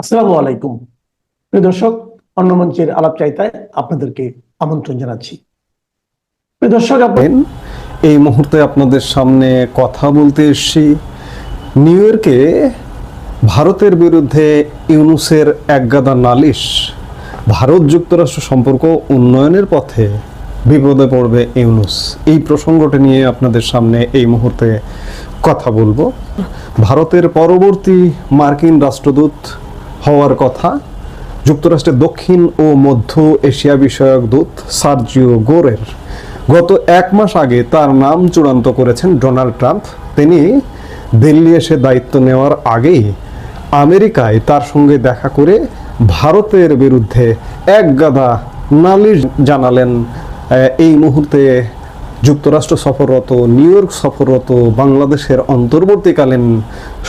আসসালামু আলাইকুম। প্রিয় দর্শক, অন্য মঞ্চের আলাপ চাইতায় আপনাদেরকে আমন্ত্রণ জানাচ্ছি। প্রিয় দর্শক, আপনি এই মুহূর্তে আপনাদের সামনে কথা বলতে এসেছি নিউ ইয়র্কে ভারতের বিরুদ্ধে ইউনুসের একগাদা নালিশ। ভারত যুক্তরাষ্ট্র সম্পর্ক উন্নয়নের পথে বিপদে পড়বে ইউনুস। এই প্রসঙ্গটি নিয়ে আপনাদের সামনে এই মুহূর্তে কথা বলব। ভারতের পরবর্তী মার্কিন রাষ্ট্রদূত হওয়ার কথা। যুক্তরাষ্ট্রের দক্ষিণ ও মধ্য এশিয়া বিষয়ক দূত সার্জিও গোরের গত এক মাস আগে তার নাম চূড়ান্ত করেছেন ডোনাল্ড ট্রাম্প। তিনি দিল্লি এসে দায়িত্ব নেওয়ার আগেই আমেরিকায় তার সঙ্গে দেখা করে ভারতের বিরুদ্ধে এক গাদা নালিশ জানালেন। এই মুহূর্তে যুক্তরাষ্ট্র সফররত, নিউ ইয়র্ক সফররত, বাংলাদেশের অন্তর্বর্তীকালীন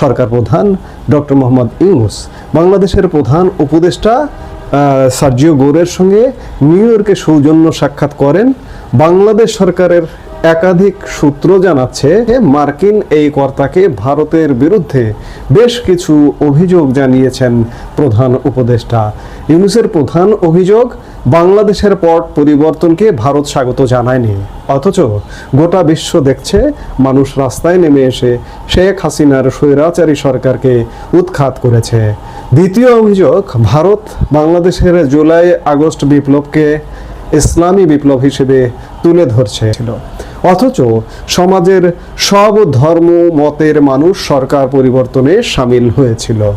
সরকার প্রধান ডক্টর মোহাম্মদ ইউনুস। বাংলাদেশের প্রধান উপদেষ্টা সার্জিও গৌরের সঙ্গে নিউ ইয়র্কে সৌজন্য সাক্ষাৎ করেন। বাংলাদেশ সরকারের একাধিক সূত্র জানাচ্ছে মার্কিন এই কর্তাকে ভারতের বিরুদ্ধে বেশ কিছু অভিযোগ জানিয়েছেন প্রধান উপদেষ্টা। ইউনুসের প্রধান অভিযোগ, বাংলাদেশের পট পরিবর্তনকে ভারত স্বাগত জানায়নি। অথচ গোটা বিশ্ব দেখছে মানুষ রাস্তায় নেমে এসে শেখ হাসিনার স্বৈরাচারী সরকারকে উৎখাত করেছে। দ্বিতীয় অভিযোগ, ভারত বাংলাদেশের জুলাই আগস্ট বিপ্লবকে ইসলামী বিপ্লব হিসেবে তুলে ধরছে। ছিল অথচ সমাজের সব ধর্ম, মতের মানুষ সরকার পরিবর্তনে সামিল হয়েছিল।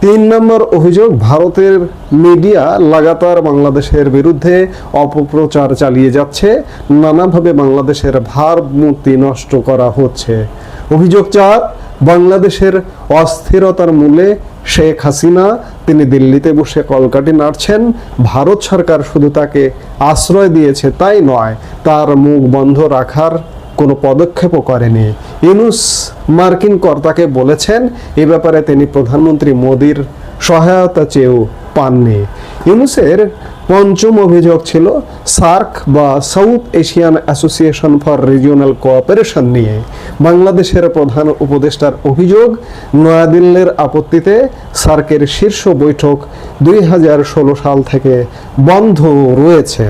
তিন নম্বর অভিযোগ, ভারতের মিডিয়া লাগাতার বাংলাদেশের বিরুদ্ধে অপপ্রচার চালিয়ে যাচ্ছে। নানাভাবে বাংলাদেশের ভারমূর্তি নষ্ট করা হচ্ছে। অভিযোগ চার, বাংলাদেশের অস্থিরতার মূলে শেখ হাসিনা, তিনি দিল্লিতে বসে কলকাটি নাড়ছেন। ভারত সরকার শুধু তাকে আশ্রয় দিয়েছে, তাই নয়। তার মুখ বন্ধ রাখার কোনো পদক্ষেপও করেনি। ইউনুস মার্কিন কর্তাকে বলেছেন, এ ব্যাপারে তিনি প্রধানমন্ত্রী মোদীর সহায়তা চেয়েও পাননি। ইউনুসের পঞ্চম অভিযোগ ছিল সার্ক বা South Asian Association for Regional Cooperation নিয়ে। বাংলাদেশের প্রধান উপদেষ্টার অভিযোগ, নয়াদিল্লির আপত্তিতে সার্কের শীর্ষ বৈঠক দুই হাজার ষোলো সাল থেকে বন্ধ রয়েছে।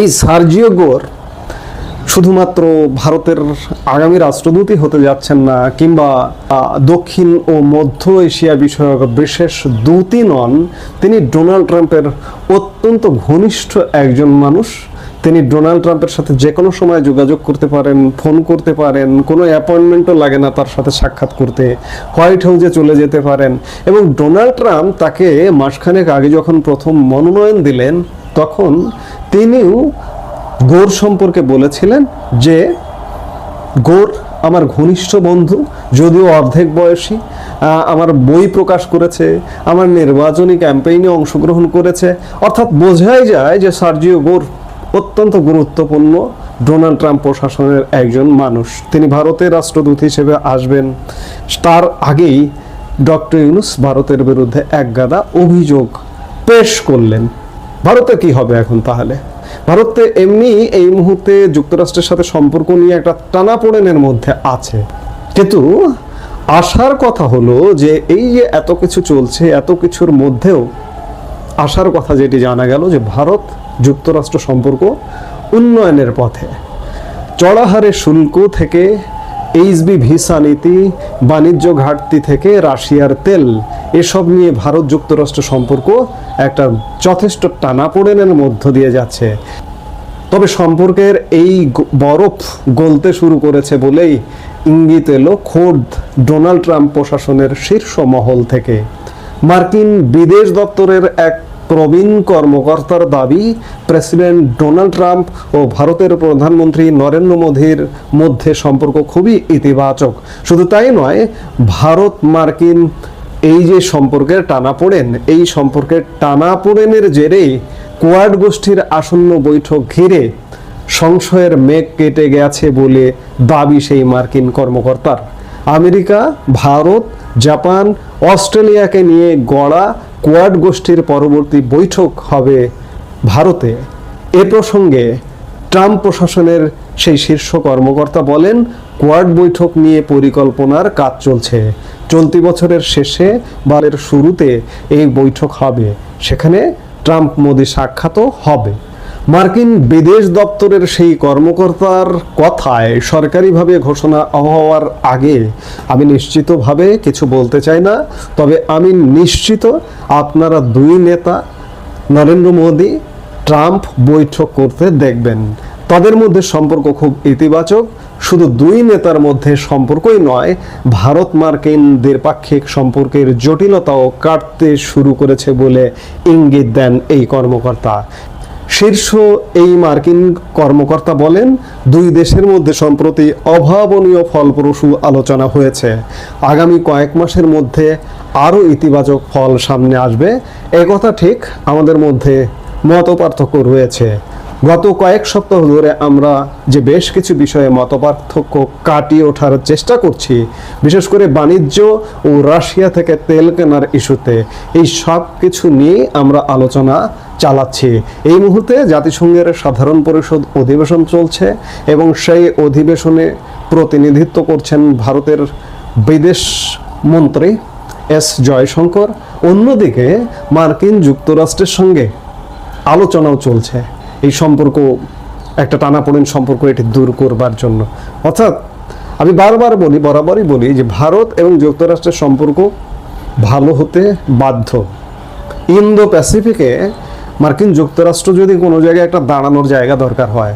এই সার্জিও গোর শুধুমাত্র ভারতের আগামী রাষ্ট্রদূতই হতে যাচ্ছেন না, কিংবা দক্ষিণ ও মধ্য এশিয়া বিষয়ক বিশেষ দূতই নন, তিনি ডোনাল্ড ট্রাম্পের অত্যন্ত ঘনিষ্ঠ একজন মানুষ। তিনি ডোনাল্ড ট্রাম্পের সাথে যে কোনো সময় যোগাযোগ করতে পারেন, ফোন করতে পারেন, কোনো অ্যাপয়েন্টমেন্টও লাগে না তার সাথে সাক্ষাৎ করতে, হোয়াইট হাউসে চলে যেতে পারেন। এবং ডোনাল্ড ট্রাম্প তাকে মাসখানেক আগে যখন প্রথম মনোনয়ন দিলেন, তখন তিনিও গোর সম্পর্কে বলেছিলেন যে, গোর আমার ঘনিষ্ঠ বন্ধু, যদিও অর্ধেক বয়সী আমার বই প্রকাশ করেছে, আমার নির্বাচনী ক্যাম্পেইনে অংশগ্রহণ করেছে। অর্থাৎ বোঝাই যায় যে সার্জিও গোর অত্যন্ত গুরুত্বপূর্ণ। ডোনাল্ড ট্রাম্প প্রশাসনের একজন মানুষ। তিনি ভারতের রাষ্ট্রদূত হিসেবে আসবেন। তার আগেই ডক্টর ইউনুস ভারতের বিরুদ্ধে একগাদা অভিযোগ পেশ করলেন। ভারতে কি হবে এখন তাহলে? ভারতে এমনি এই মুহূর্তে যুক্তরাষ্ট্রের সাথে সম্পর্ক নিয়ে একটা টানাপোড়েনের মধ্যে আছে। কিন্তু আশার কথা হলো যে এই যে এত কিছু চলছে, এত কিছুর মধ্যেও আশার কথা যেটি জানা গেল যে ভারত যুক্তরাষ্ট্র সম্পর্ক উন্নয়নের পথে। চড়াহারে শুল্ক থেকে এইচবি ভিসা নীতি, বাণিজ্য ঘাটতি থেকে রাশিয়ার তেল, এসব নিয়ে ভারত যুক্তরাষ্ট্র সম্পর্ক একটা যথেষ্ট টানাপোড়েনের মধ্য দিয়ে যাচ্ছে। তবে সম্পর্কের এই বরফ গলতে শুরু করেছে বলেই ইঙ্গিত এলো খোদ ডোনাল্ড ট্রাম্প প্রশাসনের শীর্ষ মহল থেকে। মার্কিন বিদেশ দপ্তরের এক প্রবীণ কর্মকর্তার দাবি, প্রেসিডেন্ট ডোনাল্ড ট্রাম্প ও ভারতের প্রধানমন্ত্রী নরেন্দ্র মোদীর মধ্যে সম্পর্ক খুবই ইতিবাচক। শুধু তাই নয়, ভারত মার্কিন এই যে সম্পর্কের টানাপোড়েন, এই সম্পর্কের টানাপোড়েনের জেরেই কোয়াড গোষ্ঠীর আসন্ন বৈঠক ঘিরে সংশয়ের মেঘ কেটে গেছে বলে দাবি সেই মার্কিন কর্মকর্তার। আমেরিকা, ভারত, জাপান, অস্ট্রেলিয়াকে নিয়ে গড়া কোয়াড গোষ্ঠীর পরবর্তী বৈঠক হবে ভারতে। এ প্রসঙ্গে ট্রাম্প প্রশাসনের সেই শীর্ষ কর্মকর্তা বলেন, কোয়াড বৈঠক নিয়ে পরিকল্পনার কাজ চলছে। চলতি বছরের শেষে বারের শুরুতে এই বৈঠক হবে। সেখানে ট্রাম্প মোদী সাক্ষাৎও হবে। মার্কিন বিদেশ দপ্তরের সেই কর্মকর্তার কথায় সরকারিভাবে ঘোষণা হওয়ার আগে আমি নিশ্চিতভাবে কিছু বলতে চাই না, তবে আমি নিশ্চিত আপনারা দুই নেতা, নরেন্দ্র মোদী, ট্রাম্প বৈঠক করতে দেখবেন। তাদের মধ্যে সম্পর্ক খুব ইতিবাচক, শুধু দুই নেতার মধ্যে সম্পর্কই নয়, ভারত মার্কিন দ্বিপাক্ষিক সম্পর্কের জটিলতাও কাটতে শুরু করেছে বলে ইঙ্গিত দেন এই কর্মকর্তা। শীর্ষ এই মার্কিন কর্মকর্তা বলেন, দুই দেশের মধ্যে সম্প্রতি অভাবনীয় ফলপ্রসূ আলোচনা হয়েছে। আগামী কয়েক মাসের মধ্যে আরও ইতিবাচক ফল সামনে আসবে। একথা ঠিক আমাদের মধ্যে মত পার্থক্য রয়েছে। গত কয়েক সপ্তাহ ধরে আমরা যে বেশ কিছু বিষয়ে মতপার্থক্য কাটিয়ে ওঠার চেষ্টা করছি, বিশেষ করে বাণিজ্য ও রাশিয়া থেকে তেল কেনার ইস্যুতে, এই সব কিছু নিয়ে আমরা আলোচনা চালাচ্ছি। এই মুহূর্তে জাতিসংঘের সাধারণ পরিষদ অধিবেশন চলছে এবং সেই অধিবেশনে প্রতিনিধিত্ব করছেন ভারতের বিদেশ মন্ত্রী এস জয়শঙ্কর। অন্যদিকে মার্কিন যুক্তরাষ্ট্রের সঙ্গে আলোচনাও চলছে। এই সম্পর্ক, একটা টানাপোড়েন সম্পর্ক এটি দূর করবার জন্য। অর্থাৎ আমি বারবার বলি, বরাবরই বলি যে ভারত এবং যুক্তরাষ্ট্রের সম্পর্ক ভালো হতে বাধ্য। ইন্দো প্যাসিফিকে মার্কিন যুক্তরাষ্ট্র যদি কোনো জায়গায় একটা দাঁড়ানোর জায়গা দরকার হয়,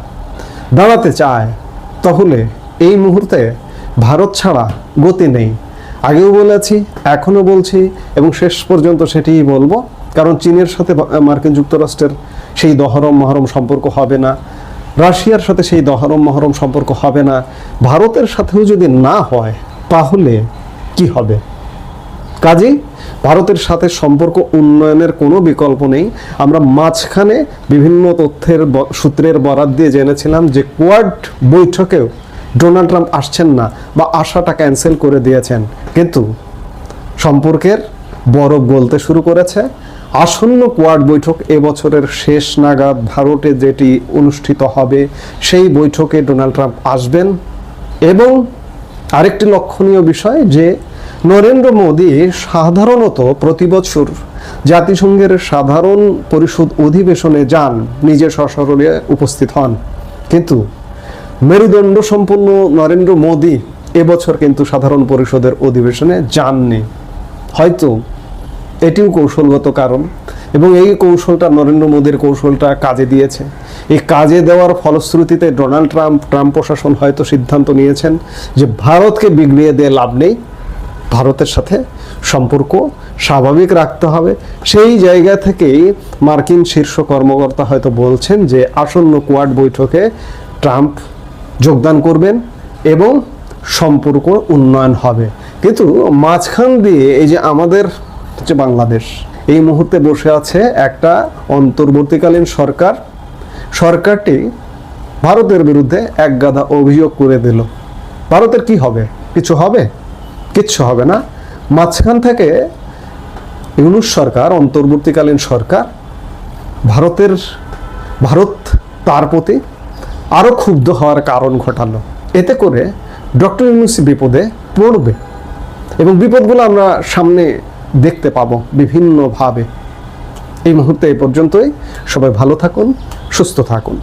দাঁড়াতে চায়, তাহলে এই মুহূর্তে ভারত ছাড়া গতি নেই। আগেও বলেছি, এখনও বলছি এবং শেষ পর্যন্ত সেটিই বলব। কারণ চীনের সাথে মার্কিন যুক্তরাষ্ট্রের সেই দহরম মহরম সম্পর্ক হবে না। রাশিয়ার সাথে সেই দহরম মহরম সম্পর্ক হবে না। ভারতের সাথেও যদি না হয়, তাহলে কি হবে? কাজেই ভারতের সাথে সম্পর্ক উন্নয়নের কোনো বিকল্প নেই। আমরা মাঝখানে বিভিন্ন তথ্যের সূত্রের বরাত দিয়ে জেনেছিলাম যে কোয়াড বৈঠকেও ডোনাল্ড ট্রাম্প আসছেন না বা আশাটা ক্যান্সেল করে দিয়েছেন। কিন্তু সম্পর্কের বরফ গলতে শুরু করেছে। আসন্ন কোয়াড বৈঠক এবছরের শেষ নাগাদ ভারতে যেটি অনুষ্ঠিত হবে, সেই বৈঠকে ডোনাল্ড ট্রাম্প আসবেন। এবং আরেকটি লক্ষণীয় বিষয় যে নরেন্দ্র মোদী সাধারণত প্রতি বছর জাতিসংঘের সাধারণ পরিষদ অধিবেশনে যান, নিজে সশরীরে উপস্থিত হন। কিন্তু মেরুদণ্ড সম্পন্ন নরেন্দ্র মোদী এবছর কিন্তু সাধারণ পরিষদের অধিবেশনে যাননি। হয়তো এটিও কৌশলগত কারণ এবং এই কৌশলটা নরেন্দ্র মোদীর কৌশলটা কাজে দিয়েছে। এই কাজে দেওয়ার ফলশ্রুতিতে ডোনাল্ড ট্রাম্প ট্রাম্প প্রশাসন হয়তো সিদ্ধান্ত নিয়েছেন যে ভারতকে বিগড়িয়ে দিয়ে লাভ নেই। ভারতের সাথে সম্পর্ক স্বাভাবিক রাখতে হবে। সেই জায়গা থেকেই মার্কিন শীর্ষ কর্মকর্তা হয়তো বলছেন যে আসন্ন কোয়াড বৈঠকে ট্রাম্প যোগদান করবেন এবং সম্পর্ক উন্নয়ন হবে। কিন্তু মাঝখান দিয়ে এই যে আমাদের হচ্ছে বাংলাদেশ, এই মুহূর্তে বসে আছে একটা অন্তর্বর্তীকালীন সরকার। সরকারটি ভারতের বিরুদ্ধে এক গাদা অভিযোগ করে দিল। ভারতের কি হবে? কিছু হবে? কিচ্ছু হবে না। মাঝখান থেকে ইউনুস সরকার, অন্তর্বর্তীকালীন সরকার, ভারতের, ভারত তার প্রতি আরও ক্ষুব্ধ হওয়ার কারণ ঘটালো। এতে করে ডক্টর ইউনুস বিপদে পড়বে এবং বিপদগুলো আমরা সামনে দেখতে পাবো বিভিন্নভাবে। এই মুহূর্তে এই পর্যন্তই। সবাই ভালো থাকুন, সুস্থ থাকুন।